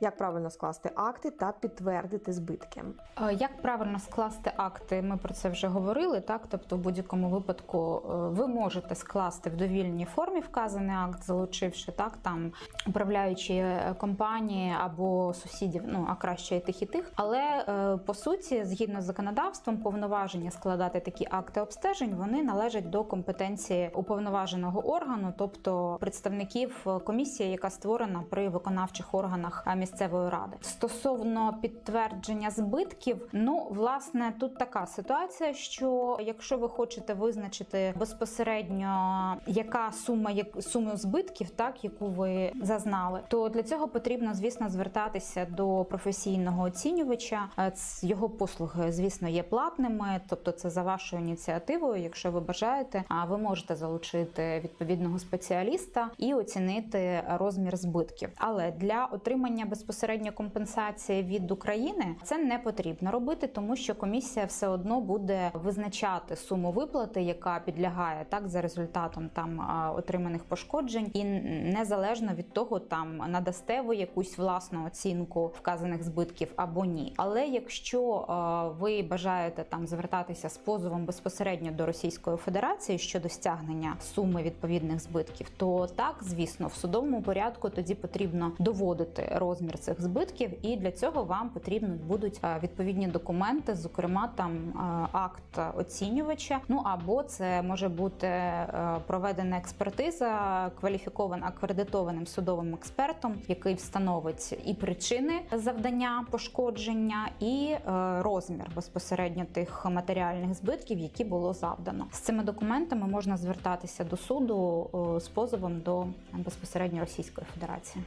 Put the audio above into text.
Як правильно скласти акти та підтвердити збитки? Е, Як правильно скласти акти? Ми про це вже говорили. Так, тобто, в будь-якому випадку е, ви можете скласти в довільній формі вказаний акт, залучивши так там управляючі е, компанії або сусідів, ну а краще і тих, і тих. Але по суті, згідно з законодавством, повноваження складати такі акти обстежень вони належать до компетенції уповноваженого органу, тобто представників комісії, яка створена при виконавчих органах місцевої ради. Стосовно підтвердження збитків, ну власне тут така ситуація, що якщо ви хочете визначити безпосередньо, яка сума як суму збитків, так яку ви зазнали, то для цього потрібно, звісно, звертатися до професійного оцінювача. Е, Його послуги, звісно, є платними, тобто це за вашою ініціативою. Якщо ви бажаєте, а ви можете залучити відповідного спеціаліста і оцінити розмір збитків. Але для отримання безпосередньо компенсації від України це не потрібно робити, тому що комісія все одно буде визначати суму виплати, яка підлягає так за результатом там отриманих пошкоджень, і незалежно від того, там надасте ви якусь власну оцінку вказаних збитків або ні. Але якщо ви бажаєте там звертатися з позовом безпосередньо до Російської Федерації щодо стягнення суми відповідних збитків, то так, звісно, в судовому порядку тоді потрібно доводити розмір цих збитків, і для цього вам потрібно будуть е, відповідні документи, зокрема там е, акт оцінювача. Ну або це може бути е, проведена експертиза кваліфікована акредитованим судовим експертом, який встановить і причини завдання пошкодження, і розмір безпосередньо тих матеріальних збитків, які було завдано. З цими документами можна звертатися до суду з позовом до безпосередньо Російської Федерації.